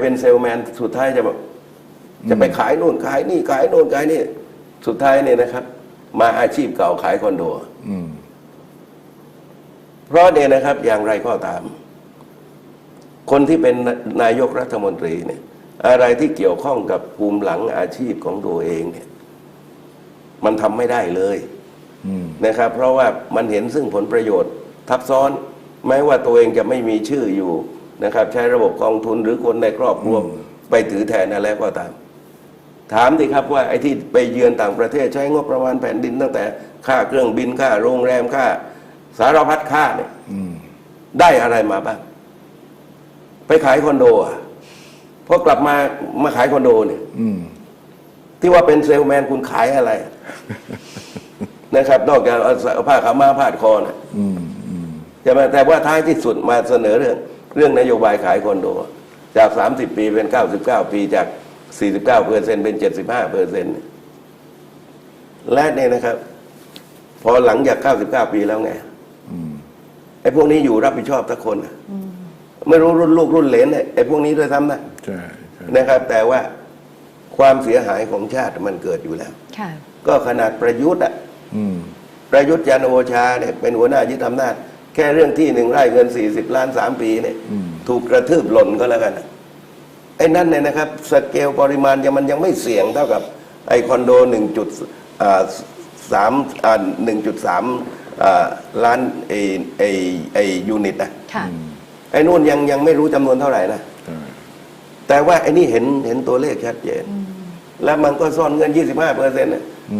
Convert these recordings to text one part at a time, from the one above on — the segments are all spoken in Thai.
เป็นเซลแมนสุดท้ายจะแบบจะไปขายนู่นขายนี่ขายนู่นขายนี่สุดท้ายเนี่ยนะครับ มาอาชีพเก่าขายคอนโดเพราะเนี่ยนะครับ อย่างไรก็ตาม คนที่เป็นนายกรัฐมนตรีเนี่ย อะไรที่เกี่ยวข้องกับภูมิหลังอาชีพของตัวเองเนี่ย มันทำไม่ได้เลยนะครับ เพราะว่ามันเห็นซึ่งผลประโยชน์ ทับซ้อนแม้ว่าตัวเองจะไม่มีชื่ออยู่ นะครับ ใช้ระบบกองทุนหรือคนในครอบครัวไปถือแทนอะไรก็ตาม ถามดิครับว่าไอ้ที่ไปเยือนต่างประเทศใช้งบประมาณแผ่นดินตั้งแต่ค่าเครื่องบินค่าโรงแรมค่า สารพัดค่าเนี่ยอืมได้อะไรมาบ้าง ไปขายคอนโดอะพอกลับมามาขายคอนโดเนี่ยอืมที่ว่าเป็นเซลแมนคุณขายอะไรนะครับ นอกจากเอาผ้าขาวมาพาดคอนะอืมอืมใช่ไหมแต่ว่าท้ายที่สุดมาเสนอเรื่อง เรื่องนโยบายขายคอนโด จาก 30 ปีเป็น 99 ปีจาก 49เปอร์เซ็นเป็น 75เปอร์เซ็นและเนี่ยนะครับ พอหลังจาก 99 ปีแล้วไงอืมไอ้พวกนี้อยู่รับผิดชอบทุกคนนะไม่รู้รุ่นลูกรุ่นเหลนเนี่ยไอ้พวกนี้ด้วยซ้ำนะใช่ใช่นะครับ แต่ว่าความเสียหายของชาติมันเกิดอยู่แล้วค่ะก็ขนาดประยุทธ์อะอืมประยุทธ์จันทร์โอชาเนี่ยเป็นหัวหน้ายึดอำนาจ แค่เรื่องที่หนึ่งไร่เงิน40ล้านสามปีเนี่ยอืมถูกกระทืบหล่นก็แล้วกันนะไอ้นั่นเนี่ยนะครับสเกลปริมาณยังมันยังไม่เสี่ยงเท่ากับไอ้คอนโดหนึ่งจุดสามหนึ่งจุดสามล้านไอ้ไอ้ไอ้ยูนิตนะค่ะไอ้นู่นยังยังไม่รู้จำนวนเท่าไหร่นะใช่แต่ว่าไอ้นี่เห็นเห็นตัวเลขชัดเจน แล้วมันก็ซ่อนเงิน 25เปอร์เซ็นต์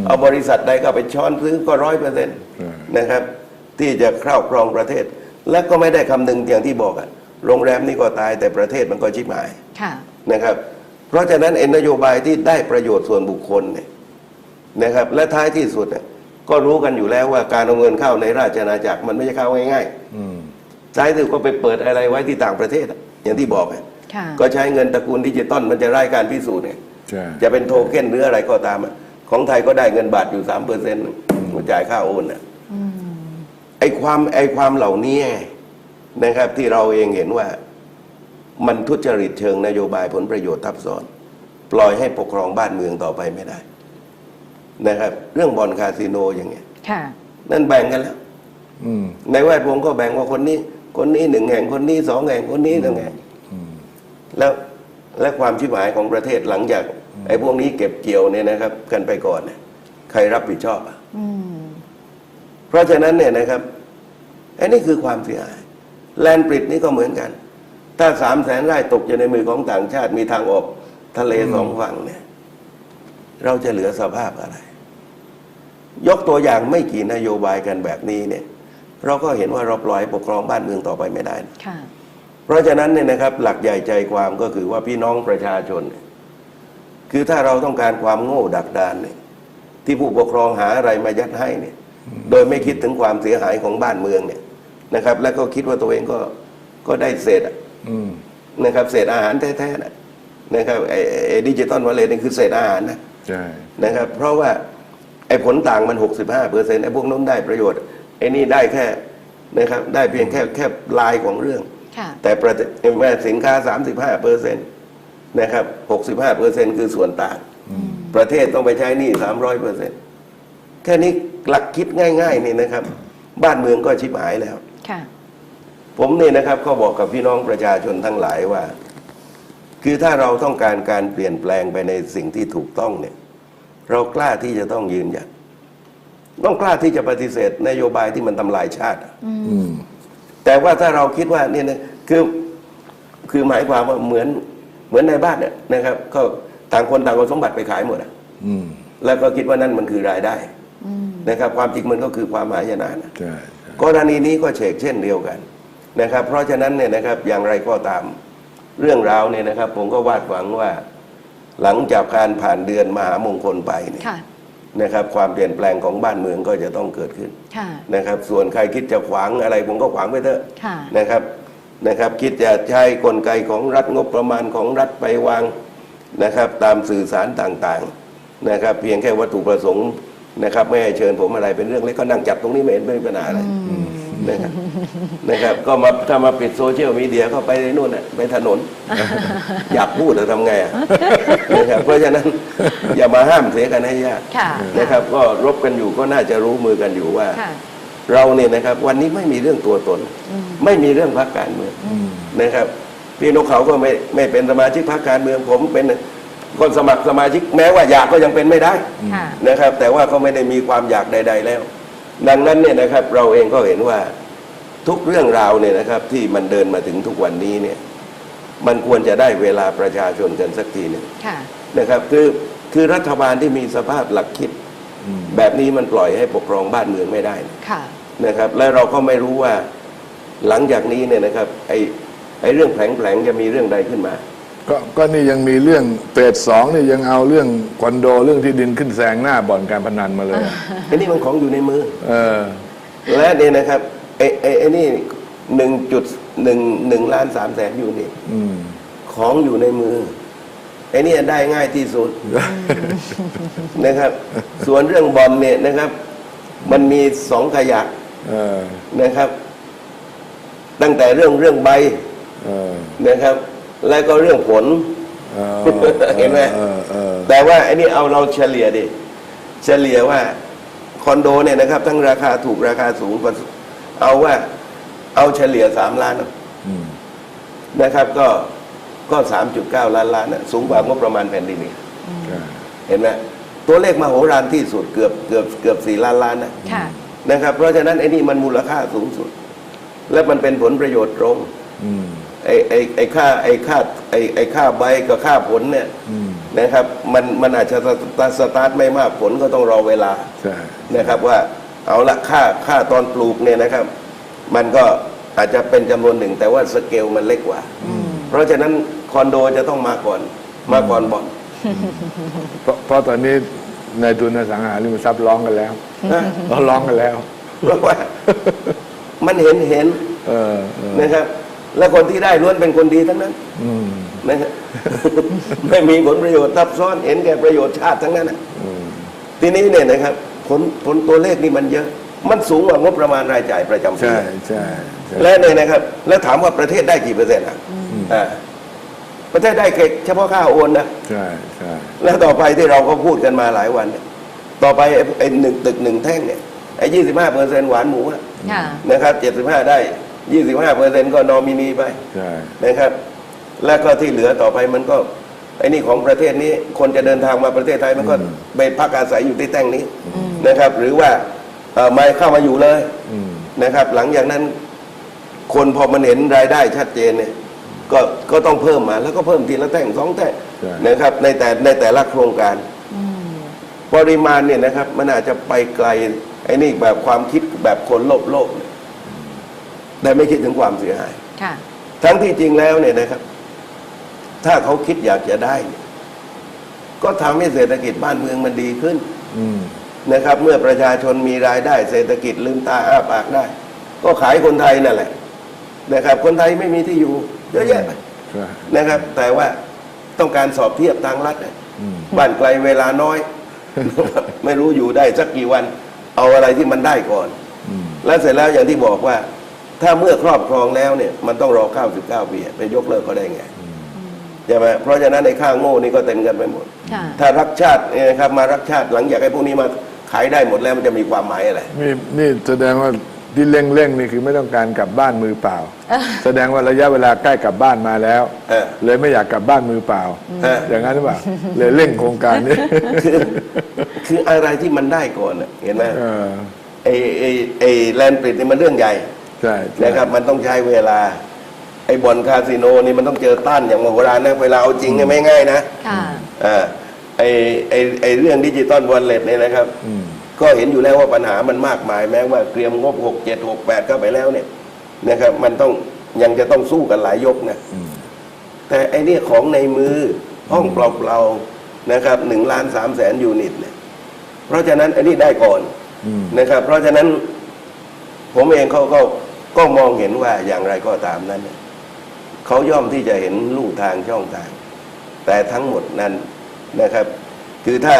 เอาบริษัทใดก็ไปช้อนซื้อก็ร้อยเปอร์เซ็นต์ใช่นะครับ ที่จะครอบครองประเทศ และก็ไม่ได้คำนึงอย่างที่บอกอะโรงแรมนี่ก็ตายแต่ประเทศมันก็ชิบหายค่ะนะครับ เพราะฉะนั้นเอ็นนโยบายที่ได้ประโยชน์ส่วนบุคคลเนี่ยนะครับ และท้ายที่สุดเนี่ยก็รู้กันอยู่แล้วว่าการเอาเงินเข้าในราชอาณาจักรมันไม่ใช่เข้าง่ายอืมๆท้ายที่สุดก็ไปเปิดอะไรไว้ที่ต่างประเทศอะอย่างที่บอกอะค่ะก็ใช้เงินตระกูลดิจิตอลมันจะไร้การพิสูจน์เนี่ยใช่จะเป็นโทเค็นหรืออะไรก็ตามอะของไทยก็ได้เงินบาทอยู่สามเปอร์เซ็นต์จ่ายค่าโอนอะ ไอความไอความเหล่านี้ไงนะครับที่เราเองเห็นว่ามันทุจริตเชิงนโยบายผลประโยชน์ทับซ้อน ปล่อยให้ปกครองบ้านเมืองต่อไปไม่ได้ นะครับ เรื่องบ่อนคาสิโนอย่างเงี้ยค่ะนั่นแบ่งกันแล้วอืมในแวดวงก็แบ่งว่าคนนี้ คนนี้หนึ่งแห่งคนนี้สองแห่งคนนี้หนึ่งแห่งอืมแล้วและความชิบหายของประเทศหลังจากไอ้พวกนี้เก็บเกี่ยวเนี่ยนะครับ กันไปก่อนเนี่ยใครรับผิดชอบอะอืม เพราะฉะนั้นเนี่ยนะครับอันนี้คือความเสียหาย แลนด์ปริดนี่ก็เหมือนกัน ถ้าสามแสนไร่ตกอยู่ในมือของต่างชาติมีทางออกทะเลสองฝั่งเนี่ย เราจะเหลือสภาพอะไร ยกตัวอย่างไม่กี่นโยบายกันแบบนี้เนี่ย เราก็เห็นว่าเราปล่อยให้ปกครองบ้านเมืองต่อไปไม่ได้นะค่ะเพราะฉะนั้นเนี่ยนะครับ หลักใหญ่ใจความก็คือว่าพี่น้องประชาชนเนี่ยคือถ้าเราต้องการความโง่ดักดานเนี่ยที่ผู้ปกครองหาอะไรมายัดให้เนี่ย โดยไม่คิดถึงความเสียหายของบ้านเมืองเนี่ยนะครับ แล้วก็คิดว่าตัวเองก็ก็ได้เศษอะอืมนะครับ เศษอาหารแท้ๆนะนะครับไอ้ไอ้ดิจิตอลวอลเล็ตนี่คือเศษอาหารนะใช่นะครับ เพราะว่าไอ้ผลต่างมัน 65เปอร์เซ็นต์ไอ้พวกนู้นได้ประโยชน์ไอ้นี่ได้แค่นะครับ ได้เพียงแค่แค่ลายของเรื่องค่ะแต่ประเทศแม่สินค้า 35เปอร์เซ็นต์นะครับ65เปอร์เซ็นต์คือส่วนต่าง ประเทศต้องไปใช้หนี้300เปอร์เซ็นต์ แค่นี้หลักคิดง่ายๆนี่นะครับ บ้านเมืองก็ชิบหายแล้ว ค่ะ ผมนี่นะครับก็บอกกับพี่น้องประชาชนทั้งหลายว่า คือถ้าเราต้องการการเปลี่ยนแปลงไปในสิ่งที่ถูกต้องเนี่ย เรากล้าที่จะต้องยืนหยัดต้องกล้าที่จะปฏิเสธนโยบายที่มันทำลายชาติอะอืมแต่ว่าถ้าเราคิดว่าเนี่ยนะคือคือหมายความว่าเหมือนเหมือนในบ้านเนี่ยนะครับ ก็ต่างคนต่างเอาสมบัติไปขายหมดอะอืมแล้วก็คิดว่านั่นมันคือรายได้ นะครับความจริงมันก็คือความหายนะนะใช่กรณีนี้ก็เชกเช่นเดียวกันนะครับ เพราะฉะนั้นเนี่ยนะครับอย่างไรก็ตามเรื่องราวเนี่ยนะครับ ผมก็วาดหวังว่า หลังจากการผ่านเดือนมหามงคลไปเนี่ยค่ะ นะครับ ความเปลี่ยนแปลงของบ้านเมืองก็จะต้องเกิดขึ้นค่ะ นะครับ ส่วนใครคิดจะขวางอะไรผมก็ขวางไปเถอะค่ะ นะครับนะครับ คิดจะใช้กลไกของรัฐงบประมาณของรัฐไปวางนะครับ ตามสื่อสารต่างๆนะครับ เพียงแค่วัตถุประสงค์ นะครับไม่ให้เชิญผมอะไรเป็นเรื่องเล็กก็นั่งจับตรงนี้ไม่เห็นไม่มีปัญหาอะไรนะครับนะครับก็มาถ้ามาปิดโซเชียลมีเดียก็ไปนู่นน่ะไปถนน อยากพูดแต่ทำไงอะนะครับเพราะฉะนั้นอย่ามาห้ามเสียกันให้ยากค่ะนะครับ ก็รบกันอยู่ก็น่าจะรู้มือกันอยู่ว่าค่ะเราเนี่ยนะครับ วันนี้ไม่มีเรื่องตัวตน ไม่มีเรื่องพรรคการเมืองนะครับ พี่นกเขาก็ไม่ไม่เป็นสมาชิกพรรคการเมืองผมเป็น คนสมัครสมาชิกแม้ว่าอยากก็ยังเป็นไม่ได้ค่ะ นะครับ แต่ว่าก็ไม่ได้มีความอยากใด ๆ แล้ว ดังนั้นเนี่ยนะครับเราเองก็เห็นว่าทุกเรื่องราวเนี่ยนะครับที่มันเดินมาถึงทุกวันนี้เนี่ยมันควรจะได้เวลาประชาชนกันสักทีหนึ่งค่ะ นะครับคือคือรัฐบาลที่มีสภาพหลักคิดแบบนี้มันปล่อยให้ปกครองบ้านเมืองไม่ได้นะค่ะ นะครับและเราก็ไม่รู้ว่าหลังจากนี้เนี่ยนะครับไอ้ไอ้เรื่องแผลงๆจะมีเรื่องใดขึ้นมา ก็ก็นี่ยังมีเรื่องเฟสสองนี่ยังเอาเรื่องคอนโดเรื่องที่ดินขึ้นแซงหน้าบ่อนการพนันมาเลยอะไอ้นี่มันของอยู่ในมือ เออ และเนี่ยนะครับไอ้ไอ้ไอ้นี่หนึ่งจุดหนึ่งหนึ่งล้านสามแสนยูนิตอืม ของอยู่ในมือไอ้นี่ได้ง่ายที่สุดนะครับ ส่วนเรื่องบอลเนี่ยนะครับ มันมีสองขยะเออนะครับ ตั้งแต่เรื่องเรื่องใบเออนะครับ แล้วก็เรื่องผลเออเห็นไหมเออเออแต่ว่าไอ้นี่เอาเราเฉลี่ยดิ เฉลี่ยว่าคอนโดเนี่ยนะครับ ทั้งราคาถูกราคาสูงกว่าเอาว่า เอาเฉลี่ยสามล้านเอาอืมนะครับ ก็ก็สามจุดเก้าล้านล้านนะสูงกว่างบประมาณแผ่นดินอีกใช่เห็นไหมตัวเลขมโหฬารที่สุดเกือบเกือบเกือบสี่ล้านล้านนะค่ะนะครับ เพราะฉะนั้นไอ้นี่มันมูลค่าสูงสุด และมันเป็นผลประโยชน์ตรง อืม ไอ้ไอ้ไอ้ค่าไอ้ค่าไอ้ไอ้ค่าใบกับค่าผลเนี่ยอืมนะครับ มันมันอาจจะสตาร์ทสตาร์ทไม่มากผลก็ต้องรอเวลา ใช่ นะครับว่าเอาละค่าค่าตอนปลูกเนี่ยนะครับ มันก็อาจจะเป็นจำนวนหนึ่งแต่ว่าสเกลมันเล็กกว่า เพราะฉะนั้นคอนโดจะต้องมาก่อนมาก่อนบอลเพราะเพราะตอนนี้ในายทุนอสังหาริมทรัพย์ร้องกันแล้วนะเขาร้องกันแล้ว เพราะว่า มันเห็นเห็นเออเออนะครับ และคนที่ได้ล้วนเป็นคนดีทั้งนั้นอืมนะครับไม่มีผลประโยชน์ทับซ้อนเห็นแก่ประโยชน์ชาติทั้งนั้นน่ะอืมทีนี้เนี่ยนะครับผลผลตัวเลขนี่มันเยอะ มันสูงกว่างบประมาณรายจ่ายประจำปีใช่ใช่ใช่และเนี่ยนะครับ แล้วถามว่าประเทศได้กี่เปอร์เซ็นต์อะอ่าประเทศได้แค่เฉพาะค่าโอนนะใช่ใช่แล้วต่อไปที่เราก็พูดกันมาหลายวันเนี่ยต่อไปไอ้ไอ้หนึ่งตึกหนึ่งแท่งเนี่ยไอ้ยี่สิบห้าเปอร์เซ็นต์หวานหมูอะค่ะนะครับเจ็ดสิบห้าได้ ยี่สิบห้าเปอร์เซ็นต์ก็นอมินีไปใช่นะครับ แล้วก็ที่เหลือต่อไปมันก็ไอ้นี่ของประเทศนี้คนจะเดินทางมาประเทศไทยมันก็ไปพักอาศัยอยู่ที่แท่งนี้นะครับ หรือว่าเอ่อมาเข้ามาอยู่เลยอืมนะครับ หลังจากนั้นคนพอมันเห็นรายได้ชัดเจนเนี่ยก็ก็ต้องเพิ่มมาแล้วก็เพิ่มทีละแท่งสองแท่งนะครับ ในแต่ในแต่ละโครงการปริมาณเนี่ยนะครับ มันอาจจะไปไกลไอ้นี่แบบความคิดแบบคนโลภโลภเนี่ย แต่ไม่คิดถึงความเสียหาย ค่ะ ทั้งที่จริงแล้วเนี่ยนะครับ ถ้าเขาคิดอยากจะได้เนี่ยก็ทำให้เศรษฐกิจบ้านเมืองมันดีขึ้นอืม นะครับ เมื่อประชาชนมีรายได้ เศรษฐกิจลืมตาอ้าปากได้ ก็ขายคนไทยนั่นแหละ นะครับ คนไทยไม่มีที่อยู่ เยอะแยะไป ใช่นะครับ แต่ว่าต้องการสอบเทียบทางรัฐน่ะอืม บ้านไกลเวลาน้อย ไม่รู้อยู่ได้สักกี่วัน เอาอะไรที่มันได้ก่อน อืม แล้วเสร็จแล้วอย่างที่บอกว่า ถ้าเมื่อครอบครองแล้วเนี่ยมันต้องรอ 99 ปีไปยกเลิกก็ได้ไงใช่ไหมเพราะฉะนั้นในข้างโง่นี่ก็เต็มกันไปหมด ค่ะถ้ารักชาติเนี่ยนะครับมารักชาติหลังจากไอ้พวกนี้มาขายได้หมดแล้วมันจะมีความหมายอะไร นี่นี่แสดงว่าที่เร่งเร่งๆนี่คือไม่ต้องการกลับบ้านมือเปล่า แสดงว่าระยะเวลาใกล้กลับบ้านมาแล้ว เออ เลยไม่อยากกลับบ้านมือเปล่า เออ อย่างนั้นหรือเปล่า เลยเร่งโครงการนี้ คือคืออะไรที่มันได้ก่อนน่ะเห็นไหมเออไอ้ไอ้ไอ้แลนด์ปริดนี่มันเรื่องใหญ่ ใช่ใช่ นะครับมันต้องใช้เวลา ไอ้บอลคาสิโนนี่มันต้องเจอต้านอย่างมโหฬารนะเวลาเอาจริงเนี่ยไม่ง่ายนะค่ะ อ่าไอ้ไอ้ไอ้เรื่องดิจิตอลวอลเล็ตเนี่ยนะครับ อืม ก็เห็นอยู่แล้วว่าปัญหามันมากมายแม้ว่าเตรียมงบหกเจ็ดหกแปดเข้าไปแล้วเนี่ยนะครับมันต้องยังจะต้องสู้กันหลายยกนะอืม แต่ไอ้เนี่ยของในมือห้องเปล่าๆนะครับหนึ่งล้านสามแสนยูนิตเนี่ยเพราะฉะนั้นไอ้นี่ได้ก่อนอืม นะครับ เพราะฉะนั้นผมเองเขาก็ ก็มองเห็นว่าอย่างไรก็ตามนั้นเนี่ยเขาย่อมที่จะเห็นลู่ทางช่องทาง แต่ทั้งหมดนั้นนะครับ คือถ้า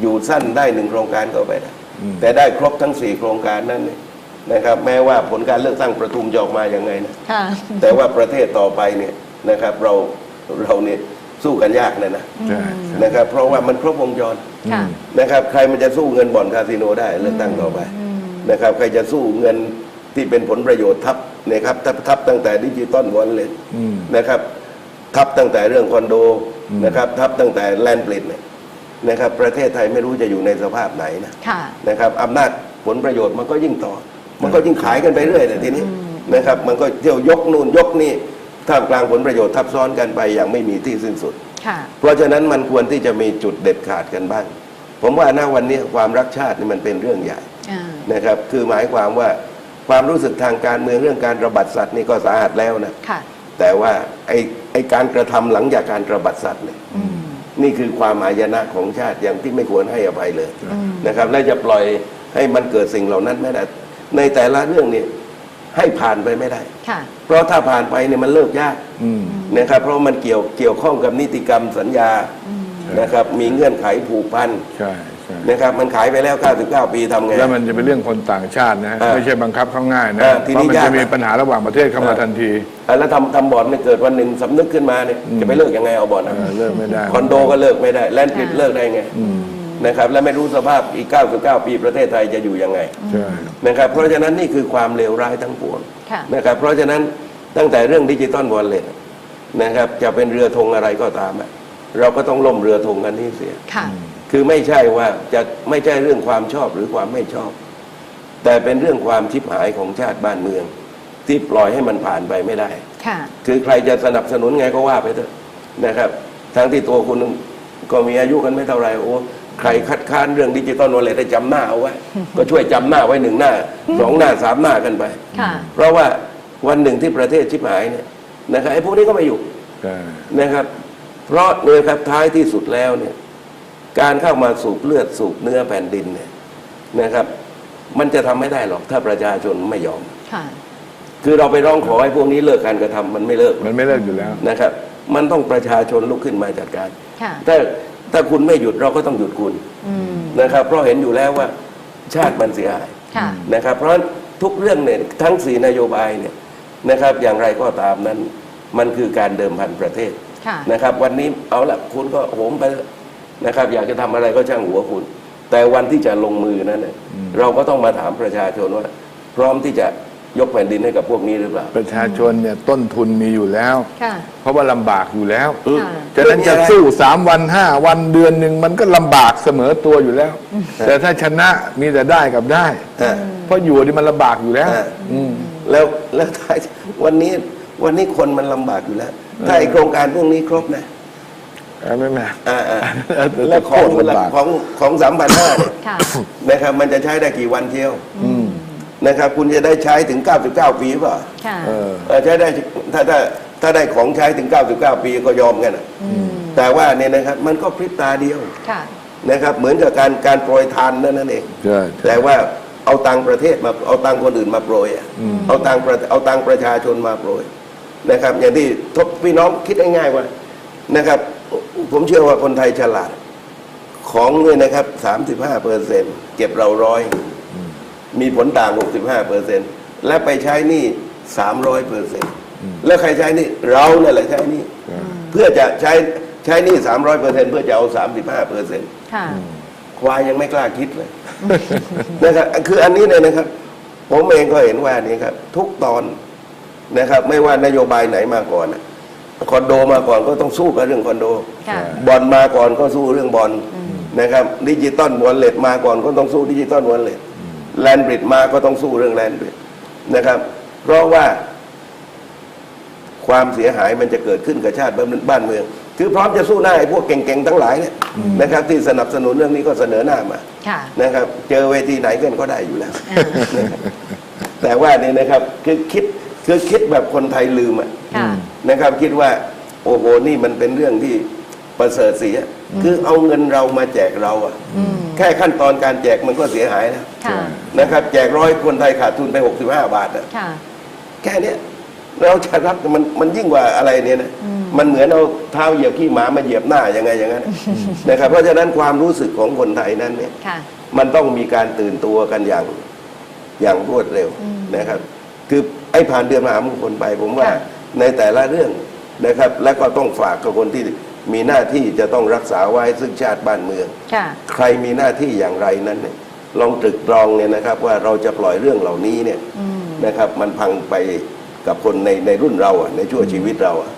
อยู่สั้นได้หนึ่งโครงการก็ไปได้อืมแต่ได้ครบทั้งสี่โครงการนั้นเนี่ยนะครับ แม้ว่าผลการเลือกตั้งประทุมจะออกมาอย่างไงนะค่ะแต่ว่าประเทศต่อไปเนี่ยนะครับ เราเราเนี่ยสู้กันยากนะนะใช่ใช่นะครับ เพราะว่ามันครบวงจรค่ะนะครับ ใครมันจะสู้เงินบ่อนคาสิโนได้เลือกตั้งต่อไปนะครับ ใครจะสู้เงิน ที่เป็นผลประโยชน์ทับนะครับทับทับตั้งแต่ดิจิตอลวอลเล็ตอืมนะครับทับตั้งแต่เรื่องคอนโดนะครับทับตั้งแต่แลนด์ปลิตเนี่ยนะครับประเทศไทยไม่รู้จะอยู่ในสภาพไหนนะค่ะนะครับอำนาจผลประโยชน์มันก็ยิ่งต่อ มันก็ยิ่งขายกันไปเรื่อยแต่ทีนี้นะครับมันก็เที่ยวยกนู่นยกนี่ท่ามกลางผลประโยชน์ทับซ้อนกันไปอย่างไม่มีที่สิ้นสุดค่ะเพราะฉะนั้นมันควรที่จะมีจุดเด็ดขาดกันบ้าง ผมว่าณวันนี้ความรักชาตินี่มันเป็นเรื่องใหญ่อ่านะครับ คือหมายความว่า ความรู้สึกทางการเมืองเรื่องการระบาดสัตว์นี่ก็สาหัสแล้วนะค่ะ แต่ว่าไอ้ไอ้การกระทำหลังจากการระบาดสัตว์เนี่ยอืม นี่คือความอายนะของชาติอย่างที่ไม่ควรให้อภัยเลยนะครับ และจะปล่อยให้มันเกิดสิ่งเหล่านั้นไม่ได้ในแต่ละเรื่องเนี่ยให้ผ่านไปไม่ได้ ค่ะ เพราะถ้าผ่านไปเนี่ยมันเลิกยากอืม นะครับ เพราะมันเกี่ยวเกี่ยวข้องกับนิติกรรมสัญญานะครับ มีเงื่อนไขผูกพัน ใช่ใช่ นะครับมันขายไปแล้ว 99 ปีทำไง แล้วมันจะเป็นเรื่องคนต่างชาตินะอ่าไม่ใช่บังคับเขาง่ายนะอ่าทีเพนี้ราะมันยากจะมีนะ ปัญหาระหว่างประเทศเข้ามาอ่าทันทีอะแล้วทำทำบ่อนเนี่ยเกิดวันหนึ่งสำนึกขึ้นมาเนี่ยจะไปเลิกยังไงเอาบ่อนเออะอเลิกไม่ได้ คอนโดก็เลิกไม่ได้แลนด์กริดเลิกได้ไงนะครับ และไม่รู้สภาพอีก 99 ปีประเทศไทยจะอยู่ยังไงใช่ นะครับเพราะฉะนั้นนี่คือความเลวร้ายทั้งปวงค่ะ นะครับเพราะฉะนั้นตั้งแต่เรื่องดิจิตอลวอลเล็ตนะครับจะเป็นเรือธงอะไรก็ตามอะเราก็ต้องล่มเรือธงกันนี้เสีย ค่ะ คือไม่ใช่ว่าจะไม่ใช่เรื่องความชอบหรือความไม่ชอบ แต่เป็นเรื่องความชิบหายของชาติบ้านเมือง ที่ปล่อยให้มันผ่านไปไม่ได้ ค่ะ คือใครจะสนับสนุนไงก็ว่าไปเถอะนะครับ ทั้งที่ตัวคุณก็มีอายุกันไม่เท่าไหร่โอ้ใครคัดค้านเรื่องดิจิตอลวอลเล็ตได้จำหน้าเอาไว้ ก็ช่วยจำหน้าไว้หนึ่งหน้าสองหน้าสามหน้ากันไป ค่ะ เพราะว่าวันหนึ่งที่ประเทศชิบหายเนี่ยนะครับไอ้พวกนี้ก็ไม่อยู่ใช่นะครับ เพราะเนี่ยครับท้ายที่สุดแล้วเนี่ย การเข้ามาสูบเลือดสูบเนื้อแผ่นดินเนี่ยนะครับ มันจะทำไม่ได้หรอกถ้าประชาชนไม่ยอมค่ะคือเราไปร้องขอให้พวกนี้เลิกการกระทำมันไม่เลิกมันไม่เลิกอยู่แล้วนะครับ มันต้องประชาชนลุกขึ้นมาจัดการค่ะถ้าถ้าคุณไม่หยุดเราก็ต้องหยุดคุณอืมนะครับ เพราะเห็นอยู่แล้วว่าชาติมันเสียหายค่ะนะครับ เพราะฉะนั้นทุกเรื่องเนี่ยทั้งสี่นโยบายเนี่ยนะครับ อย่างไรก็ตามนั้น มันคือการเดิมพันประเทศค่ะนะครับ วันนี้เอาละคุณก็โหมไปเถอะ นะครับ อยากจะทำอะไรก็ช่างหัวคุณ แต่วันที่จะลงมือนั้นเนี่ยเราก็ต้องมาถามประชาชนว่า พร้อมที่จะยกแผ่นดินให้กับพวกนี้หรือเปล่า ประชาชนเนี่ยต้นทุนมีอยู่แล้วค่ะเพราะว่าลำบากอยู่แล้วอืมค่ะฉะนั้นจะสู้สามวันห้าวันเดือนหนึ่งมันก็ลำบากเสมอตัวอยู่แล้ว แต่ถ้าชนะมีแต่ได้กับได้อ่าเพราะอยู่นี่มันลำบากอยู่แล้วอ่าอืมแล้วแล้วท้ายวันนี้วันนี้คนมันลำบากอยู่แล้ว ถ้าไอโครงการพวกนี้ครบนะเอาไม่แม่อ่าอ่าแล้วแล้วของโคตรลำบากของของสามพันห้าเนี่ยค่ะ นะครับ มันจะใช้ได้กี่วันเที่ยวอืมนะครับ คุณจะได้ใช้ถึง 99 ปีเปล่าค่ะเออเออ ใช้ได้ถ้าถ้าถ้าได้ของใช้ถึง 99 ปีก็ยอมกันอะแต่ว่าเนี่ยนะครับ มันก็พริบตาเดียวค่ะ นะครับ เหมือนกับการการโปรยทานนั่นนั่นเองใช่ แต่ว่าเอาตังค์ประเทศมาเอาตังค์คนอื่นมาโปรยอะเอาตังค์ประเอาตังค์ประชาชนมาโปรยนะครับ อย่างที่ทบพี่น้องคิดง่ายๆว่านะครับ ผมเชื่อว่าคนไทยฉลาด ของเนี่ยนะครับสามสิบห้าเปอร์เซ็นเก็บเราร้อย มีผลต่างหกสิบห้าเปอร์เซ็นและไปใช้หนี่สามร้อยเปอร์เซ็นแล้วใครใช้หนี่เราเนี่ยแหละใช้หนี่ เพื่อจะใช้ใช้หนี่สามร้อยเปอร์เซ็นเพื่อจะเอาสามสิบห้าเปอร์เซ็นค่ะควายยังไม่กล้าคิดเลยนะครับคืออันนี้เนี่ยนะครับ ผมเองก็เห็นว่านี่ครับ ทุกตอนนะครับ ไม่ว่านโยบายไหนมาก่อนน่ะ คอนโดมาก่อนก็ต้องสู้กับเรื่องคอนโด ค่ะบอลมาก่อนก็สู้เรื่องบอลนะครับดิจิตอลวอลเล็ตมาก่อนก็ต้องสู้ดิจิตอลวอลเล็ตแลนบริดมาก็ต้องสู้เรื่องแลนบริดนะครับ เพราะว่า ความเสียหายมันจะเกิดขึ้นกับชาติบ้านเมือง คือพร้อมจะสู้หน้าไอ้พวกเก่งๆทั้งหลายเนี่ยนะครับ ที่สนับสนุนเรื่องนี้ก็เสนอหน้ามาค่ะนะครับ เจอเวทีไหนกันก็ได้อยู่แล้วอ่านะครับแต่ว่านี่นะครับคือคิด คือคิดแบบคนไทยลืมอะค่ะ นะครับ คิดว่า โอ้โหนี่มันเป็นเรื่องที่ประเสริฐเสีย คือเอาเงินเรามาแจกเราอะแค่ขั้นตอนการแจกมันก็เสียหายแล้วค่ะ นะครับ แจกร้อยคนไทยขาดทุนไป 65 บาทอะค่ะ แค่เนี้ยเราจะรับมันมันยิ่งกว่าอะไรเนี่ยนะมันเหมือนเอาเท้าเหยียบขี้หมามาเหยียบหน้ายังไงอย่างนั้นนะครับ เพราะฉะนั้นความรู้สึกของคนไทยนั้นเนี่ย ค่ะ มันต้องมีการตื่นตัวกันอย่างอย่างรวดเร็วนะครับ คือ ไอ้ผ่านเดือนมหามงคลไป ผมว่าค่ะในแต่ละเรื่องนะครับ และก็ต้องฝากกับคนที่มีหน้าที่จะต้องรักษาไว้ซึ่งชาติบ้านเมือง ค่ะ ใครมีหน้าที่อย่างไรนั้นเนี่ยลองตรึกตรองเนี่ยนะครับ ว่าเราจะปล่อยเรื่องเหล่านี้เนี่ยนะครับมันพังไปกับคนในในรุ่นเราอะในชั่วชีวิตเราอะ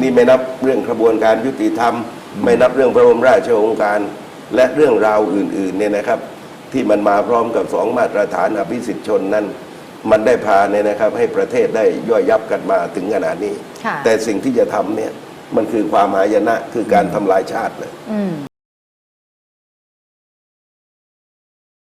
นี่ไม่นับเรื่องกระบวนการยุติธรรม ไม่นับเรื่องพระบรมราชโองการ และเรื่องราวอื่นๆเนี่ยนะครับ ที่มันมาพร้อมกับสองมาตรฐานอภิสิทธิชนนั้น มันได้พาเนี่ยนะครับ ให้ประเทศได้ย่อยยับกันมาถึงขนาดนี้ค่ะแต่สิ่งที่จะทำเนี่ยมันคือความหายนะคือการทำลายชาติเลยอืม